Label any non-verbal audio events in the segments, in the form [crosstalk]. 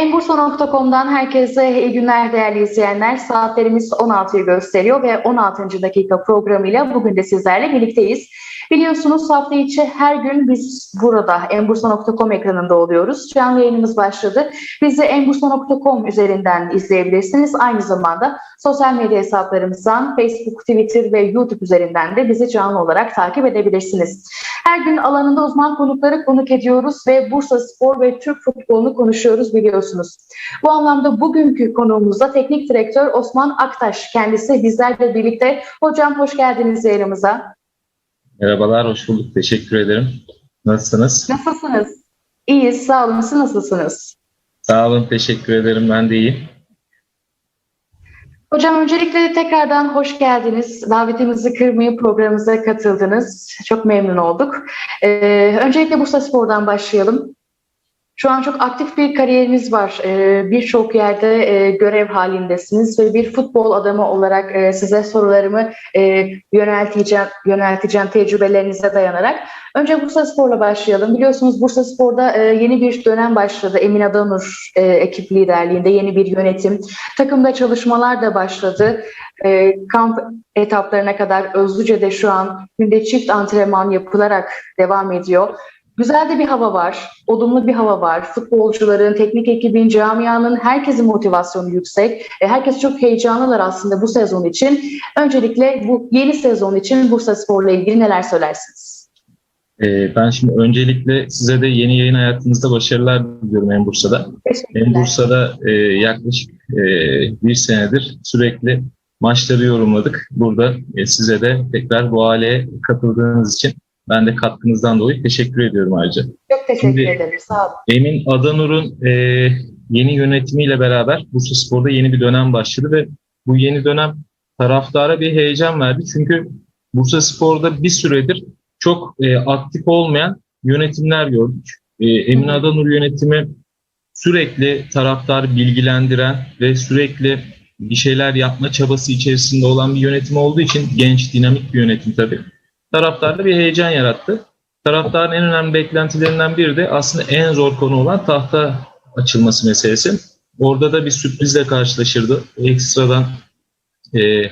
Enbursa.com'dan herkese iyi günler değerli izleyenler. Saatlerimiz 16'yı gösteriyor ve 16. dakika programıyla bugün de sizlerle birlikteyiz. Biliyorsunuz hafta içi her gün biz burada Enbursa.com ekranında oluyoruz. Canlı yayınımız başladı. Bizi Enbursa.com üzerinden izleyebilirsiniz. Aynı zamanda sosyal medya hesaplarımızdan Facebook, Twitter ve YouTube üzerinden de bizi canlı olarak takip edebilirsiniz. Her gün alanında uzman konukları konuk ediyoruz ve Bursa Spor ve Türk futbolunu konuşuyoruz biliyorsunuz. Bu anlamda bugünkü konuğumuz da teknik direktör Osman Aktaş. Kendisi bizlerle birlikte. Hocam hoş geldiniz yayınımıza. Merhabalar, hoş bulduk. Teşekkür ederim. Nasılsınız? Nasılsınız? İyiyiz, sağ olun. Siz nasılsınız? Sağ olun, teşekkür ederim. Ben de iyiyim. Hocam öncelikle tekrardan hoş geldiniz. Davetimizi kırmayıp programımıza katıldınız. Çok memnun olduk. Ee, öncelikle Bursa Spor'dan başlayalım. Şu an çok aktif bir kariyeriniz var. Ee, Birçok yerde e, görev halindesiniz ve bir futbol adamı olarak e, size sorularımı e, yönelteceğim, yönelteceğim tecrübelerinize dayanarak. Önce Bursa Spor'la başlayalım. Biliyorsunuz Bursa Spor'da yeni bir dönem başladı. Emin Adanur ekip liderliğinde yeni bir yönetim. Takımda çalışmalar da başladı. Kamp etaplarına kadar Özlüce'de şu an günde çift antrenman yapılarak devam ediyor. Güzel de bir hava var, olumlu bir hava var. Futbolcuların, teknik ekibin, camianın, herkesin motivasyonu yüksek. E, herkes çok heyecanlılar aslında bu sezon için. Öncelikle bu yeni sezon için Bursa Spor'la ilgili neler söylersiniz? Ee, ben şimdi öncelikle size de yeni yayın hayatınızda başarılar diliyorum en Bursa'da. En Bursa'da e, yaklaşık e, bir senedir sürekli maçları yorumladık. Burada e, size de tekrar bu aileye katıldığınız için ben de katkınızdan dolayı teşekkür ediyorum ayrıca. Çok teşekkür Şimdi, ederim. Sağ olun. Emin Adanur'un e, yeni yönetimiyle beraber Bursa Spor'da yeni bir dönem başladı ve bu yeni dönem taraftara bir heyecan verdi. Çünkü Bursa Spor'da bir süredir çok e, aktif olmayan yönetimler gördük. E, Emin Adanur yönetimi sürekli taraftarı bilgilendiren ve sürekli bir şeyler yapma çabası içerisinde olan bir yönetim olduğu için genç, dinamik bir yönetim tabii. Taraftarda bir heyecan yarattı. Taraftarın en önemli beklentilerinden biri de aslında en zor konu olan tahta açılması meselesi. Orada da bir sürprizle karşılaşırdı. Ekstradan e,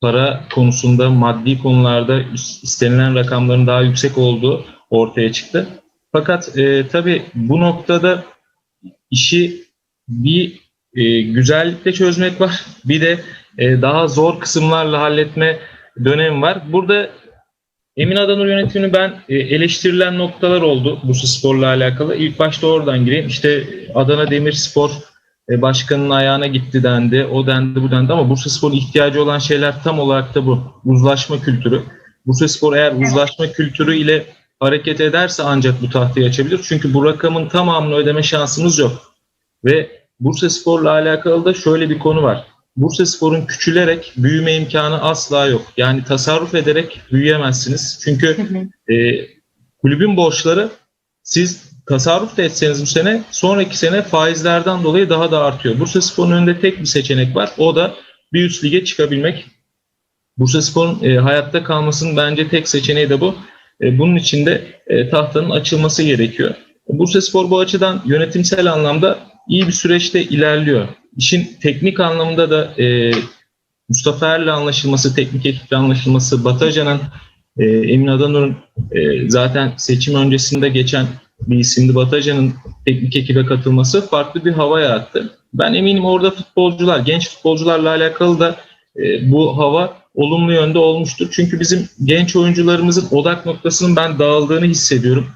para konusunda, maddi konularda istenilen rakamların daha yüksek olduğu ortaya çıktı. Fakat e, tabii bu noktada işi bir e, güzellikle çözmek var. Bir de e, daha zor kısımlarla halletme dönemi var. Burada Emin Adanur yönetimini ben e, eleştirilen noktalar oldu Bursa Spor'la alakalı. İlk başta oradan gireyim. İşte Adana Demirspor e, başkanının ayağına gitti dendi. O dendi bu dendi ama Bursa Spor'un ihtiyacı olan şeyler tam olarak da bu. Uzlaşma kültürü. Bursa Spor eğer uzlaşma kültürü ile hareket ederse ancak bu tahtayı açabilir. Çünkü bu rakamın tamamını ödeme şansımız yok. Ve Bursa Spor'la alakalı da şöyle bir konu var. Bursa Spor'un küçülerek büyüme imkanı asla yok. Yani tasarruf ederek büyüyemezsiniz. Çünkü e, kulübün borçları siz tasarruf da etseniz bu sene sonraki sene faizlerden dolayı daha da artıyor. Bursa Spor'un önünde tek bir seçenek var. O da bir üst lige çıkabilmek. Bursa Spor'un e, hayatta kalmasının bence tek seçeneği de bu. E, bunun için de e, tahtanın açılması gerekiyor. Bursa Spor bu açıdan yönetimsel anlamda iyi bir süreçte ilerliyor. İşin teknik anlamında da e, Mustafa Er'le anlaşılması, teknik ekiple anlaşılması, Batacan'ın, e, Emin Adanur'un e, zaten seçim öncesinde geçen bir isimdi Batacan'ın teknik ekibe katılması farklı bir hava yarattı. Ben eminim orada futbolcular, genç futbolcularla alakalı da e, bu hava olumlu yönde olmuştur. Çünkü bizim genç oyuncularımızın odak noktasının ben dağıldığını hissediyorum.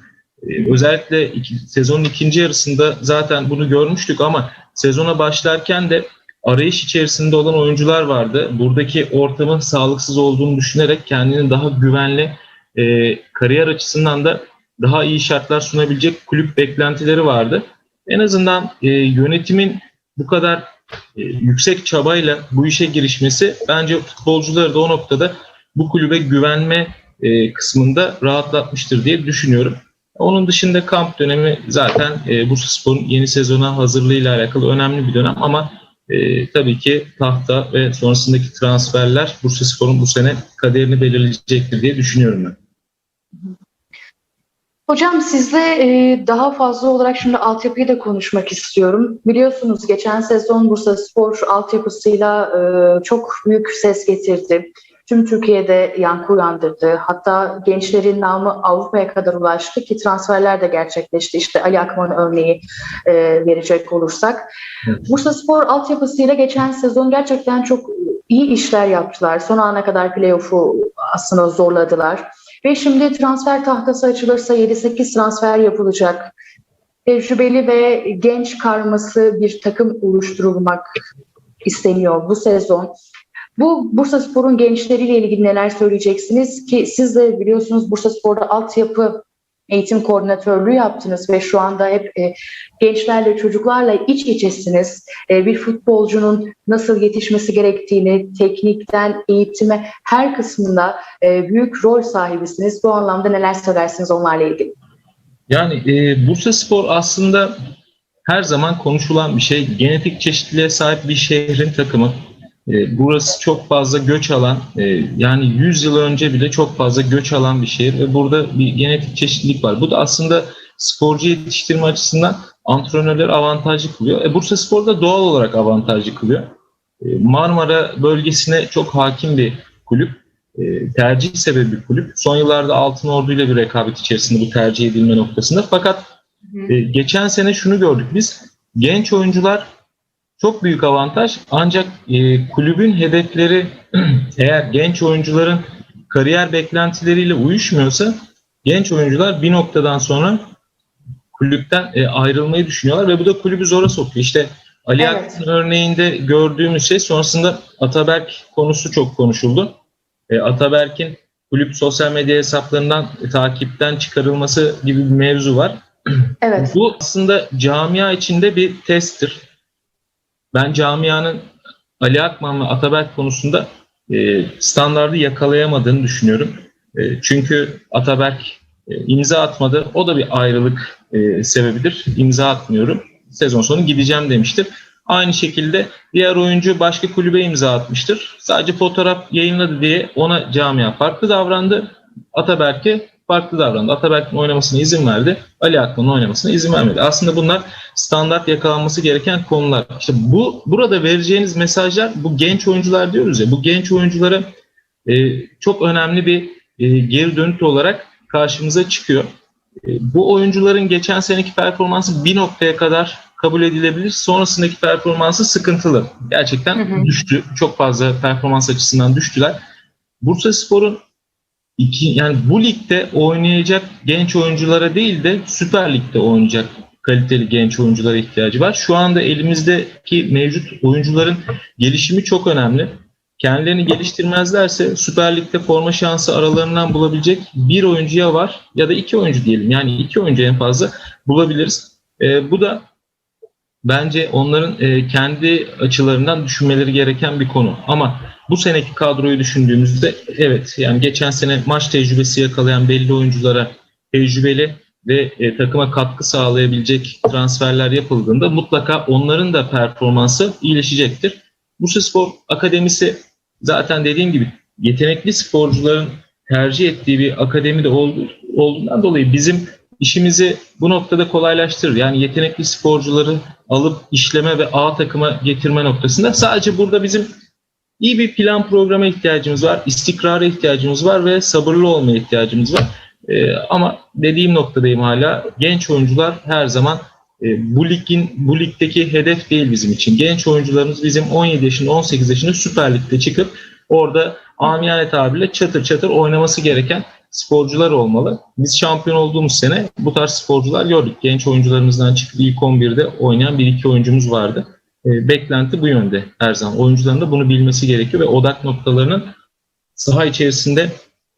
E, özellikle iki, sezonun ikinci yarısında zaten bunu görmüştük ama sezona başlarken de arayış içerisinde olan oyuncular vardı. Buradaki ortamın sağlıksız olduğunu düşünerek kendini daha güvenli e, kariyer açısından da daha iyi şartlar sunabilecek kulüp beklentileri vardı. En azından e, yönetimin bu kadar e, yüksek çabayla bu işe girişmesi bence futbolcuları da o noktada bu kulübe güvenme e, kısmında rahatlatmıştır diye düşünüyorum. Onun dışında kamp dönemi zaten e, Bursa Spor'un yeni sezona hazırlığıyla alakalı önemli bir dönem ama e, tabii ki tahta ve sonrasındaki transferler Bursa Spor'un bu sene kaderini belirleyecektir diye düşünüyorum ben. Hocam sizle e, daha fazla olarak şimdi altyapıyı da konuşmak istiyorum. Biliyorsunuz geçen sezon Bursa Spor altyapısıyla e, çok büyük ses getirdi. Tüm Türkiye'de yankı uyandırdı. Hatta gençlerin namı Avrupa'ya kadar ulaştı ki transferler de gerçekleşti. İşte Ali Akman örneği e, verecek olursak. Evet. Bursa Spor altyapısıyla geçen sezon gerçekten çok iyi işler yaptılar. Son ana kadar playoff'u aslında zorladılar. Ve şimdi transfer tahtası açılırsa 7-8 transfer yapılacak. Tecrübeli ve genç karması bir takım oluşturulmak isteniyor bu sezon. Bu Bursa Spor'un gençleriyle ilgili neler söyleyeceksiniz ki siz de biliyorsunuz Bursa Spor'da altyapı eğitim koordinatörlüğü yaptınız ve şu anda hep e, gençlerle çocuklarla iç içesiniz. E, bir futbolcunun nasıl yetişmesi gerektiğini teknikten eğitime her kısmında e, büyük rol sahibisiniz. Bu anlamda neler söylersiniz onlarla ilgili? Yani e, Bursa Spor aslında her zaman konuşulan bir şey. Genetik çeşitliliğe sahip bir şehrin takımı. E, burası çok fazla göç alan, e, yani 100 yıl önce bile çok fazla göç alan bir şehir ve burada bir genetik çeşitlilik var. Bu da aslında sporcu yetiştirme açısından antrenörleri avantajlı kılıyor. E, Bursa Spor da doğal olarak avantajlı kılıyor. E, Marmara bölgesine çok hakim bir kulüp. E, tercih sebebi kulüp. Son yıllarda Altın Ordu ile bir rekabet içerisinde bu tercih edilme noktasında. Fakat e, geçen sene şunu gördük biz. Genç oyuncular çok büyük avantaj ancak e, kulübün hedefleri [clears throat] eğer genç oyuncuların kariyer beklentileriyle uyuşmuyorsa genç oyuncular bir noktadan sonra kulüpten e, ayrılmayı düşünüyorlar ve bu da kulübü zora sokuyor. İşte Ali Evet. Akman örneğinde gördüğümüz şey sonrasında Ataberk konusu çok konuşuldu. E, Ataberk'in kulüp sosyal medya hesaplarından e, takipten çıkarılması gibi bir mevzu var. [clears throat] Evet. Bu aslında camia içinde bir testtir. Ben camianın Ali Akman ve Ataberk konusunda e, standardı yakalayamadığını düşünüyorum. E, çünkü Ataberk e, imza atmadı. O da bir ayrılık e, sebebidir. İmza atmıyorum. Sezon sonu gideceğim demiştir. Aynı şekilde diğer oyuncu başka kulübe imza atmıştır. Sadece fotoğraf yayınladı diye ona camia farklı davrandı. Ataberk'e farklı davrandı. Ataberk'in oynamasına izin verdi. Ali Akman'ın oynamasına izin vermedi. Aslında bunlar standart yakalanması gereken konular. İşte bu burada vereceğiniz mesajlar bu genç oyuncular diyoruz ya bu genç oyunculara e, çok önemli bir e, geri dönüt olarak karşımıza çıkıyor. E, bu oyuncuların geçen seneki performansı bir noktaya kadar kabul edilebilir. Sonrasındaki performansı sıkıntılı. Gerçekten Hı hı. düştü. Çok fazla performans açısından düştüler. Bursa Spor'un iki, yani bu ligde oynayacak genç oyunculara değil de Süper Lig'de oynayacak kaliteli genç oyunculara ihtiyacı var. Şu anda elimizdeki mevcut oyuncuların gelişimi çok önemli. Kendilerini geliştirmezlerse Süper Lig'de forma şansı aralarından bulabilecek bir oyuncuya var ya da iki oyuncu diyelim. Yani iki oyuncu en fazla bulabiliriz. E, bu da bence onların e, kendi açılarından düşünmeleri gereken bir konu. Ama bu seneki kadroyu düşündüğümüzde evet yani geçen sene maç tecrübesi yakalayan belli oyunculara tecrübeli ve e, takıma katkı sağlayabilecek transferler yapıldığında mutlaka onların da performansı iyileşecektir. Bursa Spor Akademisi zaten dediğim gibi yetenekli sporcuların tercih ettiği bir akademi de oldu, olduğundan dolayı bizim işimizi bu noktada kolaylaştırır. Yani yetenekli sporcuları alıp işleme ve A takıma getirme noktasında sadece burada bizim iyi bir plan programa ihtiyacımız var, istikrara ihtiyacımız var ve sabırlı olmaya ihtiyacımız var. Ee, ama dediğim noktadayım hala genç oyuncular her zaman e, bu ligin bu ligdeki hedef değil bizim için. Genç oyuncularımız bizim 17 yaşında 18 yaşında Süper Lig'de çıkıp orada amiyane tabirle çatır çatır oynaması gereken sporcular olmalı. Biz şampiyon olduğumuz sene bu tarz sporcular gördük. Genç oyuncularımızdan çıkıp ilk 11'de oynayan bir iki oyuncumuz vardı. E, beklenti bu yönde her zaman. Oyuncuların da bunu bilmesi gerekiyor ve odak noktalarının saha içerisinde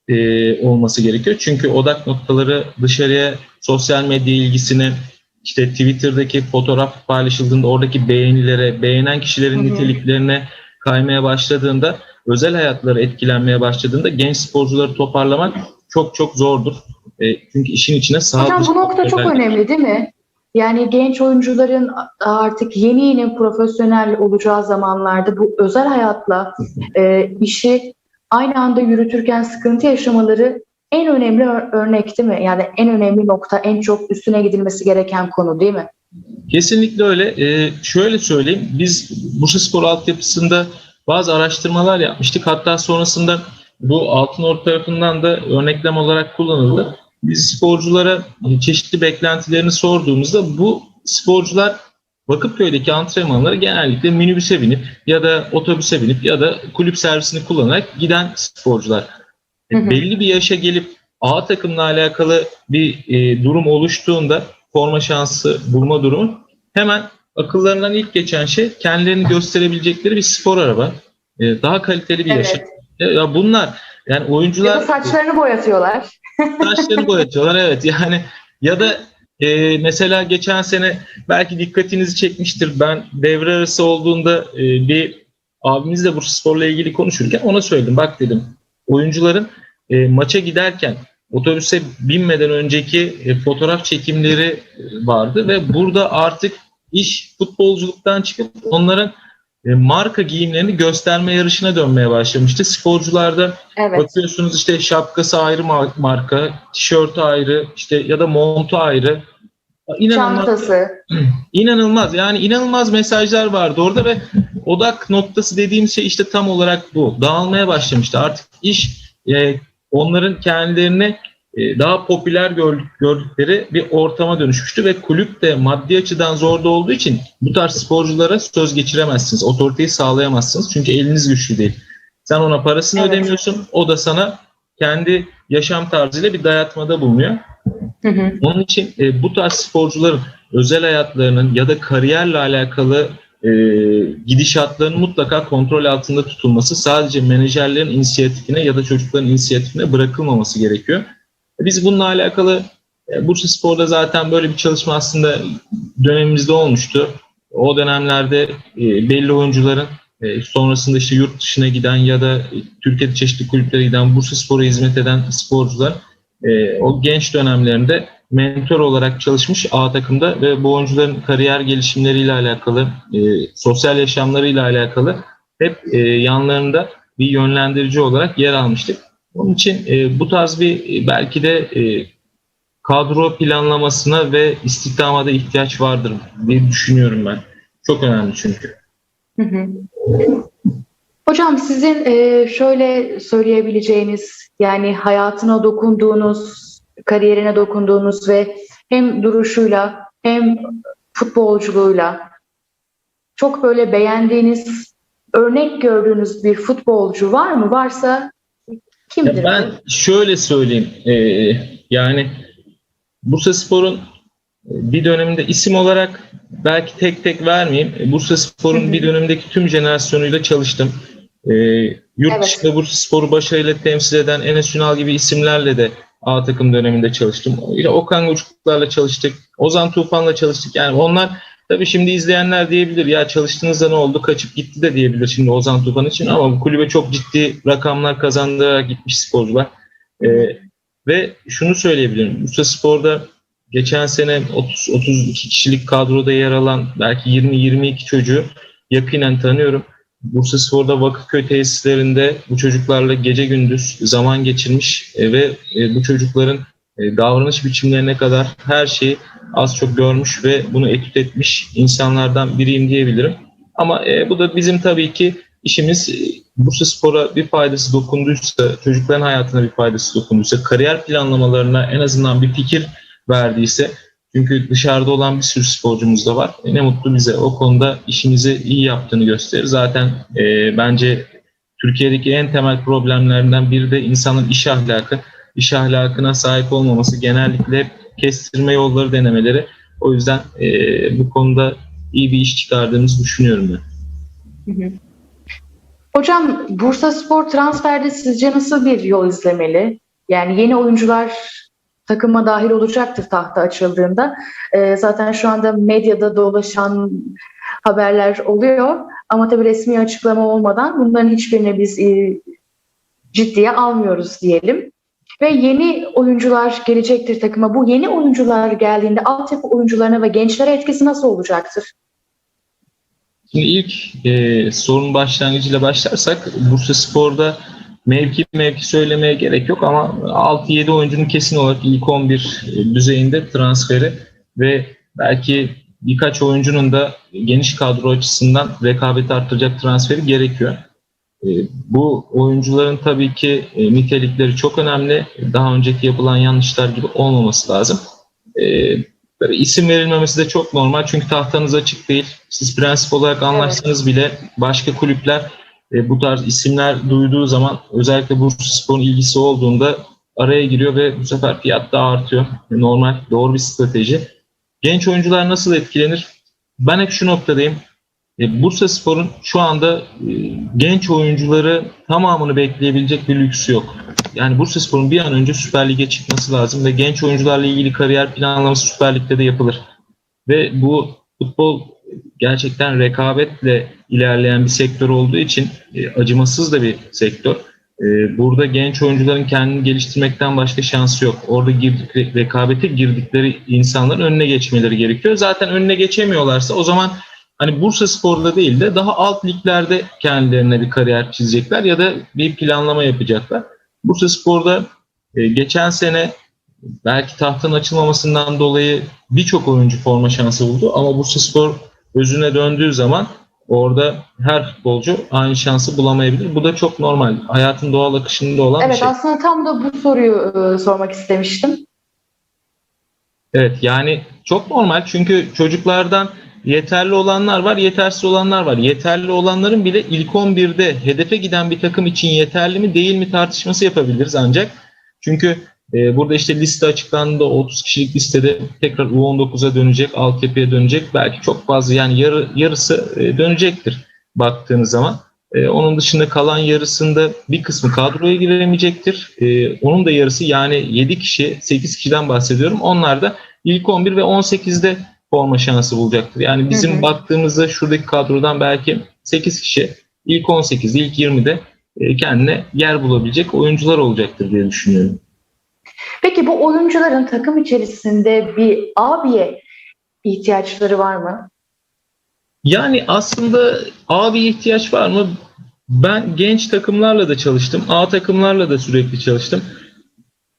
e, olması gerekiyor. Çünkü odak noktaları dışarıya sosyal medya ilgisine işte Twitter'daki fotoğraf paylaşıldığında oradaki beğenilere, beğenen kişilerin Hı hı. niteliklerine kaymaya başladığında, özel hayatları etkilenmeye başladığında genç sporcuları toparlamak çok çok zordur. E, çünkü işin içine sağ Hocam bu nokta çok önemli değil mi? Yani genç oyuncuların artık yeni yeni profesyonel olacağı zamanlarda bu özel hayatla e, işi aynı anda yürütürken sıkıntı yaşamaları en önemli ör- örnek değil mi? Yani en önemli nokta, en çok üstüne gidilmesi gereken konu değil mi? Kesinlikle öyle. Ee, şöyle söyleyeyim. Biz Bursa Spor altyapısında bazı araştırmalar yapmıştık. Hatta sonrasında bu Altınort tarafından da örneklem olarak kullanıldı. Biz sporculara çeşitli beklentilerini sorduğumuzda bu sporcular Bakırköy'deki antrenmanlara genellikle minibüse binip ya da otobüse binip ya da kulüp servisini kullanarak giden sporcular. Hı hı. Belli bir yaşa gelip A takımla alakalı bir e, durum oluştuğunda forma şansı bulma durumu hemen akıllarından ilk geçen şey kendilerini gösterebilecekleri bir spor araba. e, daha kaliteli bir yaşam. Evet. Ya bunlar yani Ya oyuncular da saçlarını boyatıyorlar. saçlarını [laughs] boyatıyorlar evet. Yani ya da e, mesela geçen sene belki dikkatinizi çekmiştir. Ben devre arası olduğunda e, bir abimizle Bursa Spor'la ilgili konuşurken ona söyledim. Bak dedim oyuncuların e, maça giderken otobüse binmeden önceki e, fotoğraf çekimleri e, vardı ve burada artık iş futbolculuktan çıkıp onların marka giyimlerini gösterme yarışına dönmeye başlamıştı. Sporcularda Evet. Bakıyorsunuz işte şapkası ayrı mar- marka, tişörtü ayrı, işte ya da montu ayrı. İnanılmaz, Çantası. [clears throat] inanılmaz. Yani inanılmaz mesajlar vardı orada ve odak noktası dediğim şey işte tam olarak bu. Dağılmaya başlamıştı. Artık iş e, onların kendilerini e, daha popüler gör- gördükleri bir ortama dönüşmüştü ve kulüp de maddi açıdan zorda olduğu için bu tarz sporculara söz geçiremezsiniz. Otoriteyi sağlayamazsınız. Çünkü eliniz güçlü değil. Sen ona parasını Evet. ödemiyorsun. O da sana kendi yaşam tarzıyla bir dayatmada bulunuyor. Hı hı. Onun için e, bu tarz sporcuların özel hayatlarının ya da kariyerle alakalı e, gidişatlarının mutlaka kontrol altında tutulması sadece menajerlerin inisiyatifine ya da çocukların inisiyatifine bırakılmaması gerekiyor. Biz bununla alakalı e, Bursa Spor'da zaten böyle bir çalışma aslında dönemimizde olmuştu. O dönemlerde e, belli oyuncuların e, sonrasında işte yurt dışına giden ya da Türkiye'de çeşitli kulüplere giden Bursa Spor'a hizmet eden sporcular o genç dönemlerinde mentor olarak çalışmış A takımda ve bu oyuncuların kariyer gelişimleriyle alakalı, sosyal yaşamlarıyla alakalı hep yanlarında bir yönlendirici olarak yer almıştık. Onun için e, bu tarz bir e, belki de e, kadro planlamasına ve istihdama da ihtiyaç vardır diye düşünüyorum ben. Çok önemli çünkü. Hı hı. Hocam sizin e, şöyle söyleyebileceğiniz yani hayatına dokunduğunuz, kariyerine dokunduğunuz ve hem duruşuyla hem futbolculuğuyla çok böyle beğendiğiniz, örnek gördüğünüz bir futbolcu var mı? Varsa kimdir? Ya ben şöyle söyleyeyim. e, yani Bursa Spor'un e, bir döneminde isim olarak belki tek tek vermeyeyim. E, Bursa Spor'un bir dönemindeki tüm jenerasyonuyla çalıştım. E, yurt Evet. dışında Bursa Spor'u başarıyla temsil eden Enes Ünal gibi isimlerle de A takım döneminde çalıştım. Yine Okan Uçuklar'la çalıştık. Ozan Tufan'la çalıştık. Yani onlar tabii şimdi izleyenler diyebilir ya çalıştığınızda ne oldu kaçıp gitti de diyebilir şimdi Ozan Tufan için ama bu kulübe çok ciddi rakamlar kazandırarak gitmiş sporcular. E, ve şunu söyleyebilirim. Bursa Spor'da geçen sene 30 32 kişilik kadroda yer alan belki 20-22 çocuğu yakinen tanıyorum. Bursa Spor'da Vakıfköy tesislerinde bu çocuklarla gece gündüz zaman geçirmiş e, ve e, bu çocukların e, davranış biçimlerine kadar her şeyi az çok görmüş ve bunu etüt etmiş insanlardan biriyim diyebilirim. Ama e, bu da bizim tabii ki işimiz e, Bursa Spor'a bir faydası dokunduysa, çocukların hayatına bir faydası dokunduysa, kariyer planlamalarına en azından bir fikir verdiyse çünkü dışarıda olan bir sürü sporcumuz da var. E, ne mutlu bize. O konuda işimizi iyi yaptığını gösterir. Zaten e, bence Türkiye'deki en temel problemlerinden biri de insanın iş ahlakı. İş ahlakına sahip olmaması genellikle hep kestirme yolları denemeleri. O yüzden e, bu konuda iyi bir iş çıkardığımızı düşünüyorum ben. Hocam Bursa Spor transferde sizce nasıl bir yol izlemeli? Yani yeni oyuncular takıma dahil olacaktır tahta açıldığında. Ee, zaten şu anda medyada dolaşan haberler oluyor ama tabii resmi açıklama olmadan bunların hiçbirini biz e, ciddiye almıyoruz diyelim. Ve yeni oyuncular gelecektir takıma. Bu yeni oyuncular geldiğinde altyapı oyuncularına ve gençlere etkisi nasıl olacaktır? Şimdi ilk e, sorun başlangıcıyla başlarsak Bursa Spor'da mevki mevki söylemeye gerek yok ama 6-7 oyuncunun kesin olarak ilk 11 düzeyinde transferi ve belki birkaç oyuncunun da geniş kadro açısından rekabeti arttıracak transferi gerekiyor. E, bu oyuncuların tabii ki e, nitelikleri çok önemli. Daha önceki yapılan yanlışlar gibi olmaması lazım. E, böyle isim verilmemesi de çok normal çünkü tahtanız açık değil. Siz prensip olarak anlaşsanız bile başka kulüpler e, bu tarz isimler duyduğu zaman özellikle Bursaspor'un ilgisi olduğunda araya giriyor ve bu sefer fiyat daha artıyor. Normal, doğru bir strateji. Genç oyuncular nasıl etkilenir? Ben hep şu noktadayım. E, Bursa Spor'un şu anda e, genç oyuncuları tamamını bekleyebilecek bir lüksü yok. Yani Bursa Spor'un bir an önce Süper Lig'e çıkması lazım ve genç oyuncularla ilgili kariyer planlaması Süper Lig'de de yapılır. Ve bu futbol gerçekten rekabetle ilerleyen bir sektör olduğu için e, acımasız da bir sektör. Burada genç oyuncuların kendini geliştirmekten başka şansı yok. Orada girdik, rekabete girdikleri insanların önüne geçmeleri gerekiyor. Zaten önüne geçemiyorlarsa o zaman hani Bursa Spor'da değil de daha alt liglerde kendilerine bir kariyer çizecekler ya da bir planlama yapacaklar. Bursa Spor'da e, geçen sene belki tahtın açılmamasından dolayı birçok oyuncu forma şansı buldu ama Bursa Spor özüne döndüğü zaman orada her futbolcu aynı şansı bulamayabilir. Bu da çok normal. Hayatın doğal akışında olan Evet bir şey. aslında tam da bu soruyu e, sormak istemiştim. Evet yani çok normal çünkü çocuklardan yeterli olanlar var, yetersiz olanlar var. Yeterli olanların bile ilk 11'de hedefe giden bir takım için yeterli mi değil mi tartışması yapabiliriz ancak. Çünkü e, burada işte liste açıklandığında 30 kişilik listede tekrar U19'a dönecek, altyapıya dönecek. Belki çok fazla yani yarı, yarısı e, dönecektir baktığınız zaman. E, onun dışında kalan yarısında bir kısmı kadroya giremeyecektir. E, onun da yarısı yani 7 kişi, 8 kişiden bahsediyorum. Onlar da ilk 11 ve 18'de forma şansı bulacaktır. Yani bizim Hı hı. baktığımızda şuradaki kadrodan belki 8 kişi ilk 18, ilk 20'de e, kendine yer bulabilecek oyuncular olacaktır diye düşünüyorum. Peki bu oyuncuların takım içerisinde bir abiye ihtiyaçları var mı? Yani aslında abi ihtiyaç var mı? Ben genç takımlarla da çalıştım. A takımlarla da sürekli çalıştım.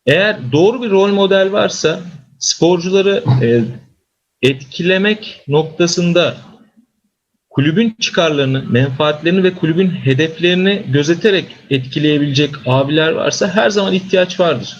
Eğer doğru bir rol model varsa sporcuları e, etkilemek noktasında kulübün çıkarlarını, menfaatlerini ve kulübün hedeflerini gözeterek etkileyebilecek abiler varsa her zaman ihtiyaç vardır.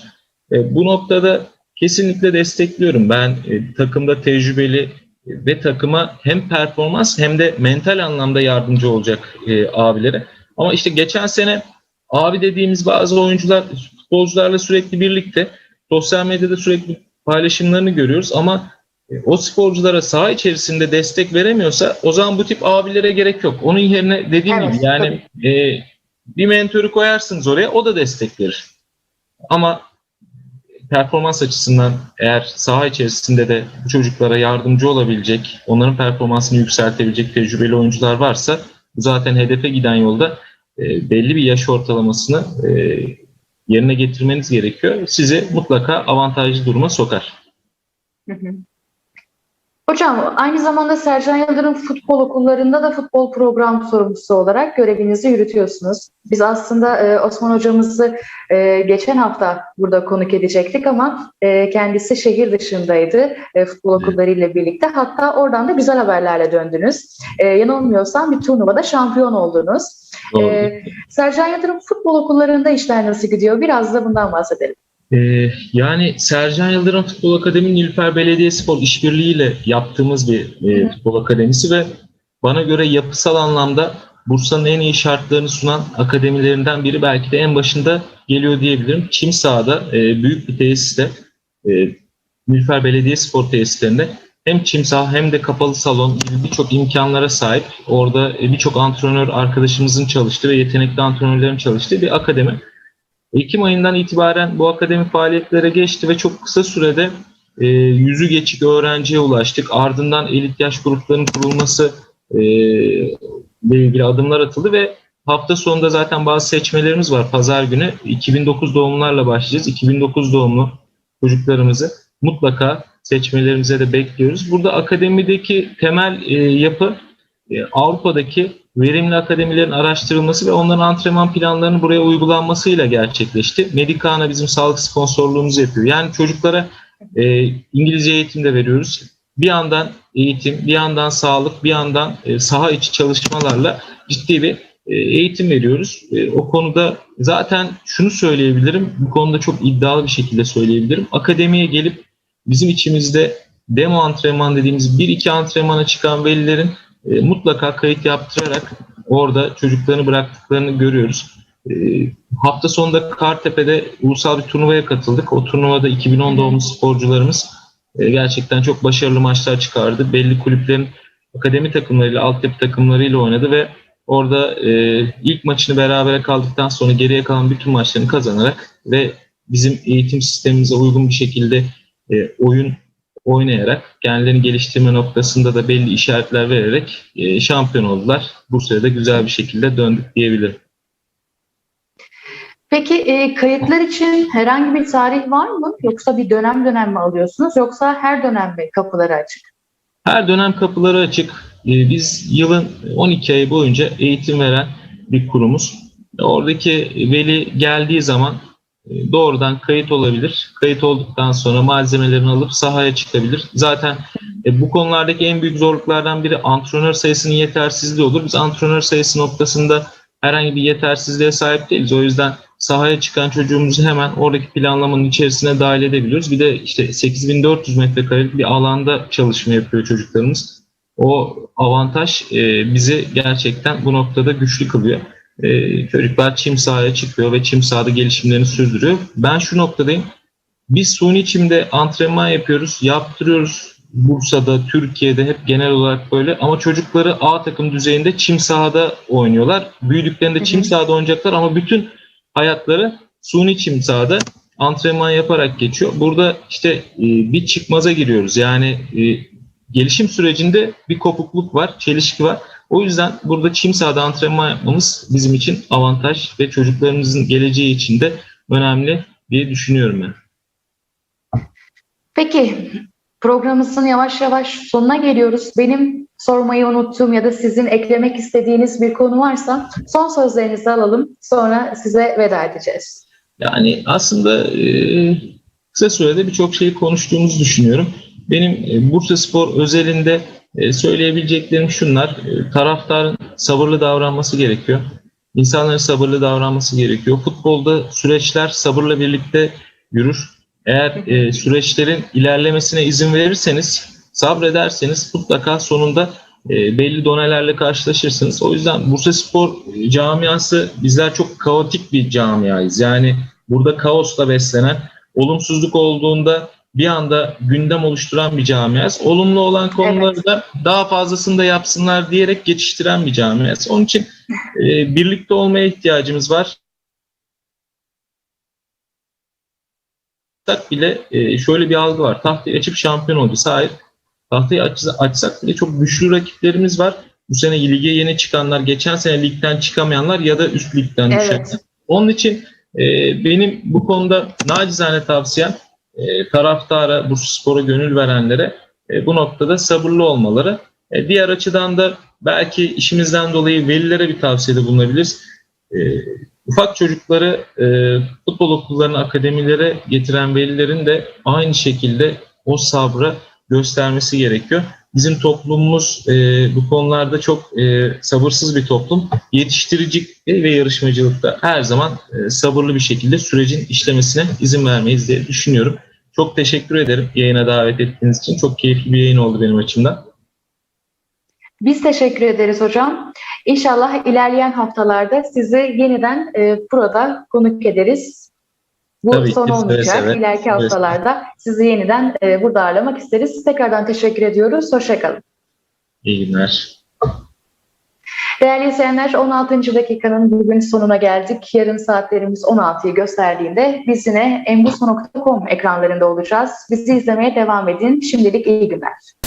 E, bu noktada kesinlikle destekliyorum. Ben e, takımda tecrübeli ve takıma hem performans hem de mental anlamda yardımcı olacak e, abilere. Ama işte geçen sene abi dediğimiz bazı oyuncular futbolcularla sürekli birlikte sosyal medyada sürekli paylaşımlarını görüyoruz ama e, o sporculara saha içerisinde destek veremiyorsa o zaman bu tip abilere gerek yok. Onun yerine dediğim Evet, gibi yani e, bir mentörü koyarsınız oraya o da destek verir. Ama performans açısından eğer saha içerisinde de bu çocuklara yardımcı olabilecek, onların performansını yükseltebilecek tecrübeli oyuncular varsa zaten hedefe giden yolda e, belli bir yaş ortalamasını e, yerine getirmeniz gerekiyor. Sizi mutlaka avantajlı duruma sokar. Hı hı. Hocam aynı zamanda Sercan Yıldırım futbol okullarında da futbol program sorumlusu olarak görevinizi yürütüyorsunuz. Biz aslında e, Osman hocamızı e, geçen hafta burada konuk edecektik ama e, kendisi şehir dışındaydı e, futbol okullarıyla birlikte. Hatta oradan da güzel haberlerle döndünüz. E, yanılmıyorsam bir turnuvada şampiyon oldunuz. Doğru. E, Sercan Yıldırım futbol okullarında işler nasıl gidiyor? Biraz da bundan bahsedelim. Ee, yani Sercan Yıldırım Futbol Akademi Nilüfer Belediyespor işbirliğiyle yaptığımız bir e, futbol akademisi ve bana göre yapısal anlamda Bursa'nın en iyi şartlarını sunan akademilerinden biri belki de en başında geliyor diyebilirim. Çim sahada e, büyük bir tesiste e, Nilüfer Belediyespor tesislerinde hem çim saha hem de kapalı salon gibi birçok imkanlara sahip. Orada e, birçok antrenör arkadaşımızın çalıştığı ve yetenekli antrenörlerin çalıştığı bir akademi. Ekim ayından itibaren bu akademi faaliyetlere geçti ve çok kısa sürede e, yüzü geçik öğrenciye ulaştık. Ardından elit yaş gruplarının kurulması e, ile ilgili adımlar atıldı ve hafta sonunda zaten bazı seçmelerimiz var. Pazar günü 2009 doğumlarla başlayacağız. 2009 doğumlu çocuklarımızı mutlaka seçmelerimize de bekliyoruz. Burada akademideki temel e, yapı e, Avrupa'daki verimli akademilerin araştırılması ve onların antrenman planlarının buraya uygulanmasıyla gerçekleşti. Medikana bizim sağlık sponsorluğumuzu yapıyor. Yani çocuklara e, İngilizce eğitim de veriyoruz. Bir yandan eğitim, bir yandan sağlık, bir yandan e, saha içi çalışmalarla ciddi bir e, eğitim veriyoruz. E, o konuda zaten şunu söyleyebilirim, bu konuda çok iddialı bir şekilde söyleyebilirim. Akademiye gelip bizim içimizde demo antrenman dediğimiz bir iki antrenmana çıkan velilerin e, mutlaka kayıt yaptırarak orada çocuklarını bıraktıklarını görüyoruz. E, hafta sonunda Kartepe'de ulusal bir turnuvaya katıldık. O turnuvada 2010 doğumlu sporcularımız e, gerçekten çok başarılı maçlar çıkardı. Belli kulüplerin akademi takımlarıyla, altyapı takımlarıyla oynadı ve orada e, ilk maçını berabere kaldıktan sonra geriye kalan bütün maçlarını kazanarak ve bizim eğitim sistemimize uygun bir şekilde e, oyun oynayarak kendilerini geliştirme noktasında da belli işaretler vererek e, şampiyon oldular. Bursa'ya da güzel bir şekilde döndük diyebilirim. Peki e, kayıtlar için herhangi bir tarih var mı? Yoksa bir dönem dönem mi alıyorsunuz? Yoksa her dönem mi kapıları açık? Her dönem kapıları açık. E, biz yılın 12 ayı boyunca eğitim veren bir kurumuz. Oradaki veli geldiği zaman e, doğrudan kayıt olabilir. Kayıt olduktan sonra malzemelerini alıp sahaya çıkabilir. Zaten e, bu konulardaki en büyük zorluklardan biri antrenör sayısının yetersizliği olur. Biz antrenör sayısı noktasında herhangi bir yetersizliğe sahip değiliz. O yüzden sahaya çıkan çocuğumuzu hemen oradaki planlamanın içerisine dahil edebiliyoruz. Bir de işte 8400 metrekarelik bir alanda çalışma yapıyor çocuklarımız. O avantaj e, bizi gerçekten bu noktada güçlü kılıyor. E, çocuklar çim sahaya çıkıyor ve çim sahada gelişimlerini sürdürüyor. Ben şu noktadayım. Biz suni çimde antrenman yapıyoruz, yaptırıyoruz. Bursa'da, Türkiye'de hep genel olarak böyle ama çocukları A takım düzeyinde çim sahada oynuyorlar. Büyüdüklerinde çim sahada oynayacaklar ama bütün hayatları suni çim sahada antrenman yaparak geçiyor. Burada işte e, bir çıkmaza giriyoruz. Yani e, gelişim sürecinde bir kopukluk var, çelişki var. O yüzden burada çim sahada antrenman yapmamız bizim için avantaj ve çocuklarımızın geleceği için de önemli diye düşünüyorum ben. Peki programımızın yavaş yavaş sonuna geliyoruz. Benim sormayı unuttuğum ya da sizin eklemek istediğiniz bir konu varsa son sözlerinizi alalım. Sonra size veda edeceğiz. Yani aslında e, kısa sürede birçok şeyi konuştuğumuzu düşünüyorum. Benim e, Bursa Spor özelinde e, söyleyebileceklerim şunlar. E, taraftarın sabırlı davranması gerekiyor. İnsanların sabırlı davranması gerekiyor. Futbolda süreçler sabırla birlikte yürür. Eğer e, süreçlerin ilerlemesine izin verirseniz, sabrederseniz mutlaka sonunda e, belli donelerle karşılaşırsınız. O yüzden Bursa Spor camiası bizler çok kaotik bir camiayız. Yani burada kaosla beslenen, olumsuzluk olduğunda bir anda gündem oluşturan bir camiayız. Olumlu olan konuları Evet. da daha fazlasını da yapsınlar diyerek geçiştiren bir camiayız. Onun için e, birlikte olmaya ihtiyacımız var. bile e, şöyle bir algı var. Tahtayı açıp şampiyon olacağız. Hayır. Tahtayı aç, açsak bile çok güçlü rakiplerimiz var. Bu sene lige yeni çıkanlar, geçen sene ligden çıkamayanlar ya da üst ligden Evet. düşenler. Onun için e, benim bu konuda nacizane tavsiyem e, taraftara, Bursa Spor'a gönül verenlere e, bu noktada sabırlı olmaları. E, diğer açıdan da belki işimizden dolayı velilere bir tavsiyede bulunabiliriz. E, ufak çocukları futbol okullarına, akademilere getiren velilerin de aynı şekilde o sabrı göstermesi gerekiyor. Bizim toplumumuz e, bu konularda çok e, sabırsız bir toplum. Yetiştiricilik ve yarışmacılıkta her zaman e, sabırlı bir şekilde sürecin işlemesine izin vermeyiz diye düşünüyorum. Çok teşekkür ederim yayına davet ettiğiniz için. Çok keyifli bir yayın oldu benim açımdan. Biz teşekkür ederiz hocam. İnşallah ilerleyen haftalarda sizi yeniden e, burada konuk ederiz. Bu Tabii son olmayacak. seve. İleriki haftalarda sizi yeniden e, burada ağırlamak isteriz. Tekrardan teşekkür ediyoruz. Hoşçakalın. İyi günler. Değerli izleyenler 16. dakikanın bugün sonuna geldik. Yarın saatlerimiz 16'yı gösterdiğinde biz yine embuso.com ekranlarında olacağız. Bizi izlemeye devam edin. Şimdilik iyi günler.